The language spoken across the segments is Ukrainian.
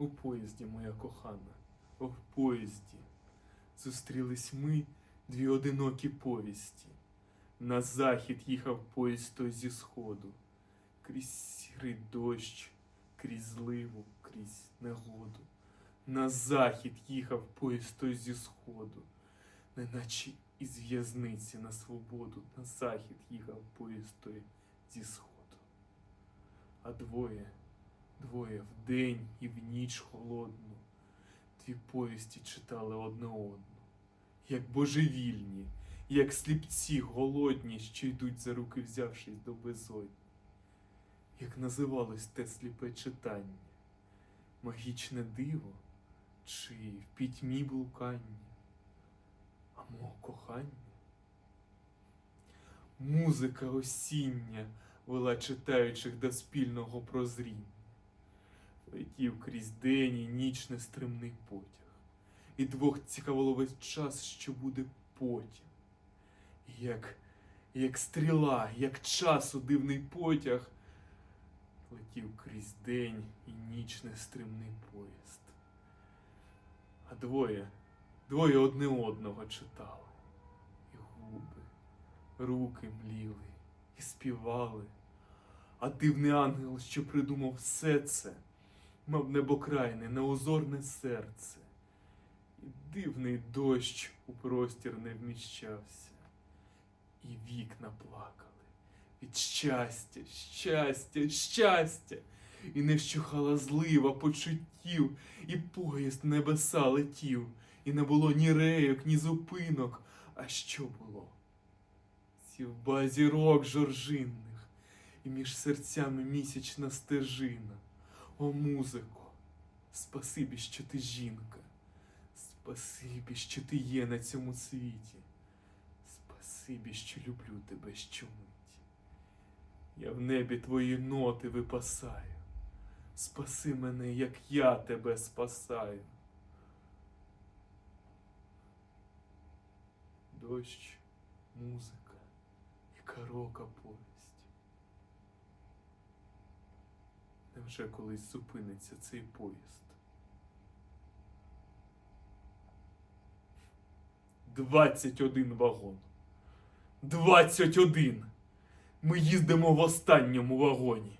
У поїзді, моя кохана, о, в поїзді. Зустрілись ми, дві одинокі повісті. На захід їхав поїзд той зі сходу, крізь сірий дощ, крізь зливу, крізь негоду. На захід їхав поїзд той зі сходу, неначе із в'язниці на свободу. На захід їхав поїзд той зі сходу. А двоє, двоє вдень і в ніч холодну, дві повісті читали одне одну, як божевільні, як сліпці голодні, що йдуть за руки, взявшись до безодні. Як називалось те сліпе читання? Магічне диво чи в пітьмі блукання? А мого кохання? Музика осіння вела читаючих до спільного прозріння. Летів крізь день і ніч нестримний потяг, і двох цікавило весь час, що буде потім. Як, як стріла, як часу дивний потяг, летів крізь день і ніч нестримний поїзд. А двоє, двоє одне одного читали, і губи, руки мліли, і співали. А дивний ангел, що придумав все це, мав небокрайне, неозорне серце, і дивний дощ у простір не вміщався, і вікна плакали. Від щастя, щастя, щастя, і не вщухала злива почуттів, і поїзд небеса летів, і не було ні рейок, ні зупинок. А що було? Сівба зірок жоржинних, і між серцями місячна стежина. О, музико, спасибі, що ти жінка, спасибі, що ти є на цьому світі. Спасибі, що люблю тебе щомить. Я в небі твої ноти випасаю. Спаси мене, як я тебе спасаю. Дощ, музика і карока повість. Невже колись зупиниться цей поїзд? Двадцять один вагон. Двадцять один. Ми їздимо в останньому вагоні.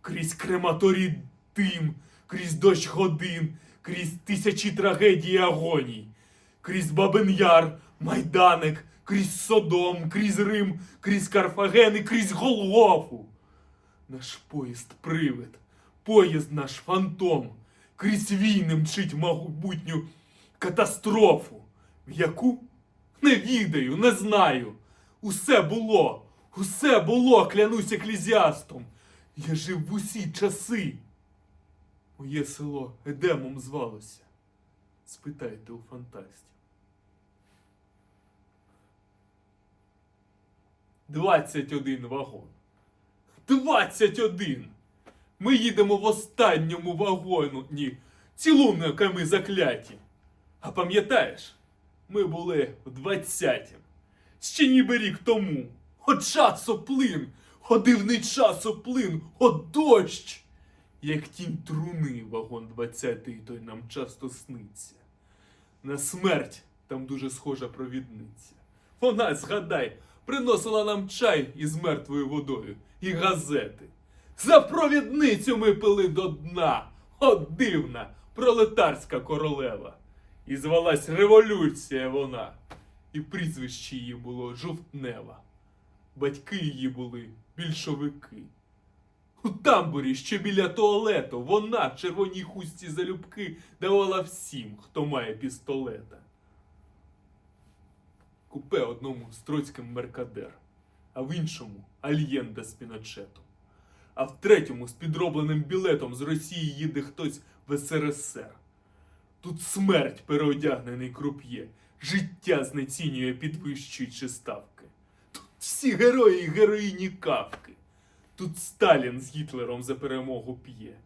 Крізь крематорій дим, крізь дощ годин, крізь тисячі трагедій і агоній, крізь Бабин Яр, Майданик, крізь Содом, крізь Рим, крізь Карфаген і крізь Голгофу. Наш поїзд привид, поїзд наш фантом, крізь війни мчить майбутню катастрофу, в яку не відаю, не знаю. Усе було, усе було, клянусь еклезіастом. Я жив в усі часи. Моє село Едемом звалося. Спитайте у фантастів. Двадцять один вагон. Двадцять один! Ми їдемо в останньому вагоні, цілунками закляті. А пам'ятаєш, ми були в двадцятім. Ще ніби рік тому. От часоплин, о дивний часоплин, о дощ! Як тінь труни вагон двадцятий той нам часто сниться. На смерть там дуже схожа провідниця. Вона, згадай, приносила нам чай із мертвою водою і газети. За провідницю ми пили до дна. О, дивна пролетарська королева. І звалась революція вона. І прізвище її було жовтнева. Батьки її були більшовики. У тамбурі, що біля туалету, вона в червоній хустці залюбки давала всім, хто має пістолета. Купе одному з Троцьким Меркадер, а в іншому Альєнда з Піночетом. А в третьому з підробленим білетом з Росії їде хтось в СРСР. Тут смерть переодягнений круп'є, життя знецінює, підвищуючи ставки. Тут всі герої і героїні кавки. Тут Сталін з Гітлером за перемогу п'є.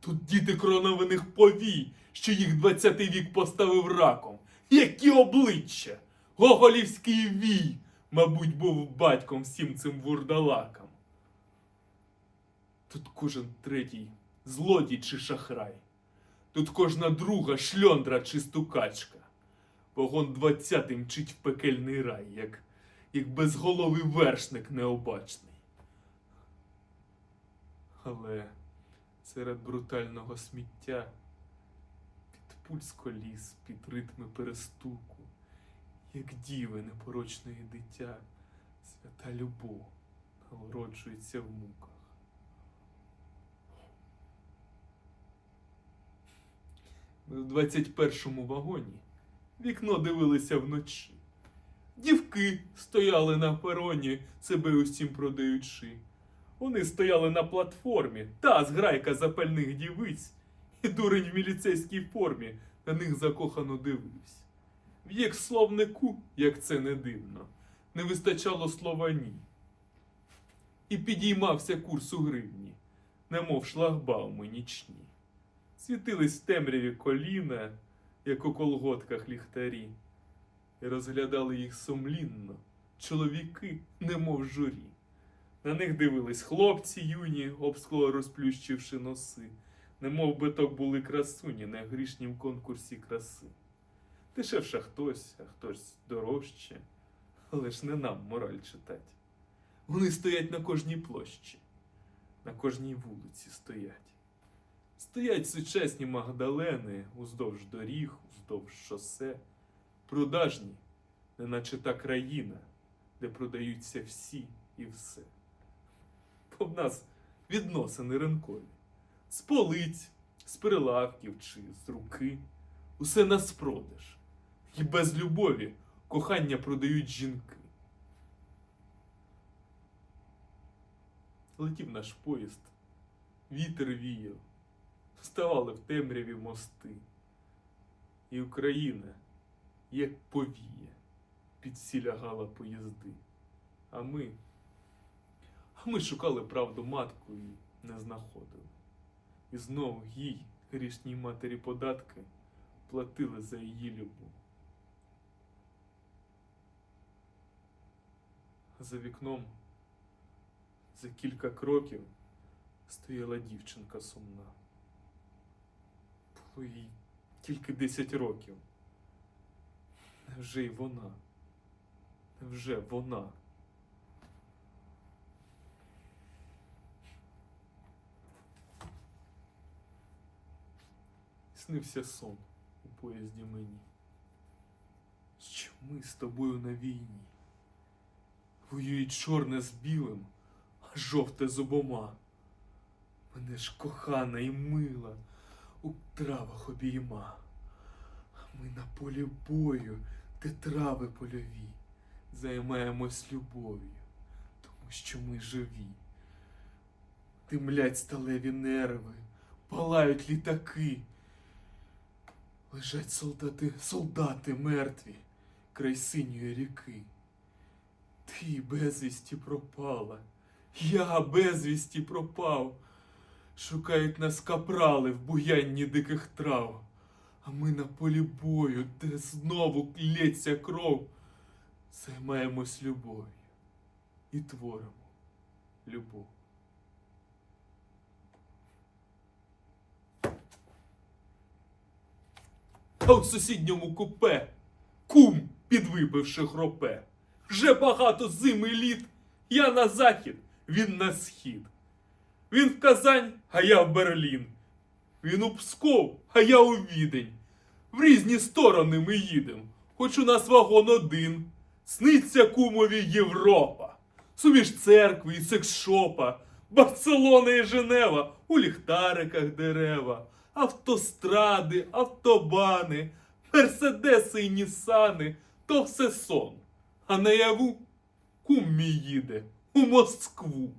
Тут діти коронованих повій, що їх 20 вік поставив раком. Які обличчя! Гоголівський вій, мабуть, був батьком всім цим вурдалакам. Тут кожен третій злодій чи шахрай. Тут кожна друга шльондра чи стукачка. Вагон двадцятий мчить в пекельний рай, як, як безголовий вершник необачний. Але серед брутального сміття під пульс коліс, під ритми перестуку, як діви непорочної дитя, свята любов народжується в муках. В 21-му вагоні вікно дивилися вночі. Дівки стояли на пероні, себе усім продаючи. Вони стояли на платформі, та зграйка запальних дівиць, і дурень в міліцейській формі на них закохано дивився. В їх словнику, як це не дивно, не вистачало слова ні. І підіймався курс у гривні, немов шлагбауми нічні. Світились в темряві коліна, як у колготках ліхтарі, і розглядали їх сумлінно, чоловіки, немов журі. На них дивились хлопці юні, обскло розплющивши носи, немов би то були красуні на грішнім конкурсі краси. Дешевше хтось, а хтось дорожче, але ж не нам мораль читать. Вони стоять на кожній площі, на кожній вулиці стоять. Стоять сучасні магдалени уздовж доріг, уздовж шосе, продажні, неначе та країна, де продаються всі і все. Бо в нас відносини ринкові. З полиць, з прилавків чи з руки. Усе нас продаж. І без любові кохання продають жінки. Летів наш поїзд, вітер віяв, вставали в темряві мости. І Україна, як повіє, під лягала поїзди. А ми, а ми шукали правду матку і не знаходили. І знову їй, грішній матері податки, платили за її любов. За вікном за кілька кроків стояла дівчинка сумна. Їй тільки 10 років. Невже й вона? Невже вона? Снився сон у поїзді мені. Що ми з тобою на війні? Воюють чорне з білим, а жовте з обома. Мене ж кохана і мила у травах обійма. Ми на полі бою, де трави польові, займаємось любов'ю, тому що ми живі. Димлять сталеві нерви, палають літаки. Лежать солдати, солдати мертві край синьої ріки. Ти безвісті пропала, я безвісті пропав. Шукають нас капрали в буянні диких трав, а ми на полі бою, де знову лється кров, займаємось любов'ю і творимо любов. А у сусідньому купе кум, підвипивши хропе. Вже багато зими літ. Я на захід, він на схід. Він в Казань, а я в Берлін. Він у Псков, а я у Відень. В різні сторони ми їдем, хоч у нас вагон один. Сниться кумові Європа. Суміж церкви і секс-шопа, Барселона і Женева, у ліхтариках дерева, автостради, автобани, мерседеси і нісани, то все сон. А наяву кум мій їде у Москву.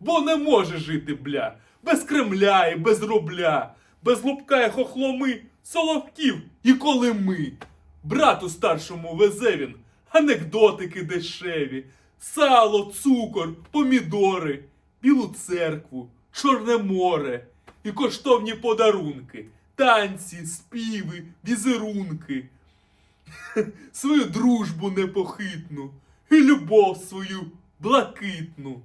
Бо не може жити, бля, без Кремля і без рубля, без лупка і хохломи, соловків і колими. Брату старшому везе він анекдотики дешеві, сало, цукор, помідори, білу церкву, Чорне море і коштовні подарунки, танці, співи, візерунки. Свою дружбу непохитну і любов свою блакитну.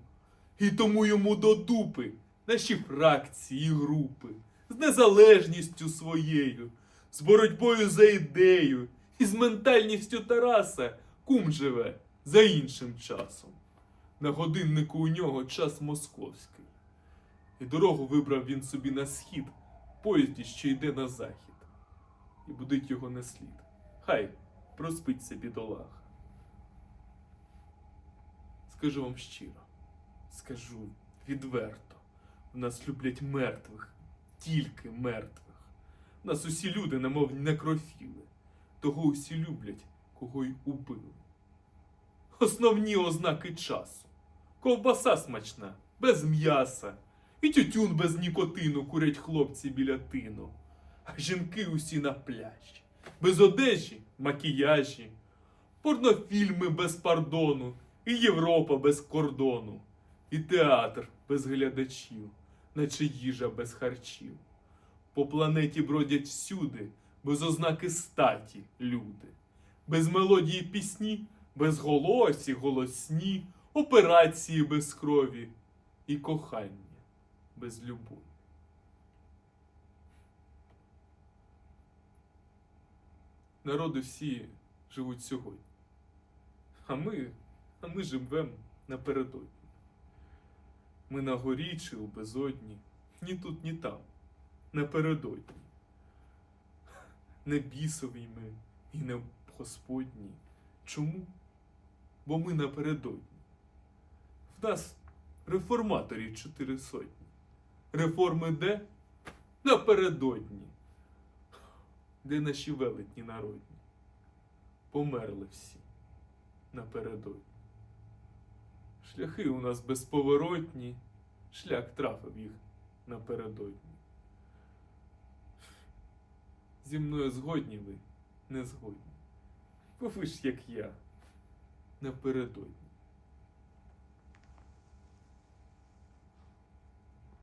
І тому йому до дупи наші фракції і групи, з незалежністю своєю, з боротьбою за ідею і з ментальністю Тараса кум живе за іншим часом. На годиннику у нього час московський. І дорогу вибрав він собі на схід, поїзді, що йде на захід. І будить його не слід. Хай проспиться бідолаха. Скажу вам щиро, скажу відверто. В нас люблять мертвих, тільки мертвих. В нас усі люди, немов некрофіли. Того усі люблять, кого й убили. Основні ознаки часу. Ковбаса смачна, без м'яса. І тютюн без нікотину курять хлопці біля тину. А жінки усі на пляжі. Без одежі, макіяжі. Порнофільми без пардону. І Європа без кордону. І театр без глядачів, наче їжа без харчів. По планеті бродять всюди, без ознаки статі люди, без мелодії пісні, без голосі голосні, операції без крові і кохання без любові. Народи всі живуть сьогодні. А ми, а ми живемо напередодні. Ми на горі чи у безодні, ні тут, ні там, напередодні. Не бісові ми і не Господні. Чому? Бо ми напередодні. В нас реформаторів чотири сотні. Реформи де? Напередодні. Де наші велетні народні? Померли всі напередодні. Шляхи у нас безповоротні, шлях трафив їх напередодні. Зі мною згодні ви, не згодні. Бо ви ж як я, напередодні.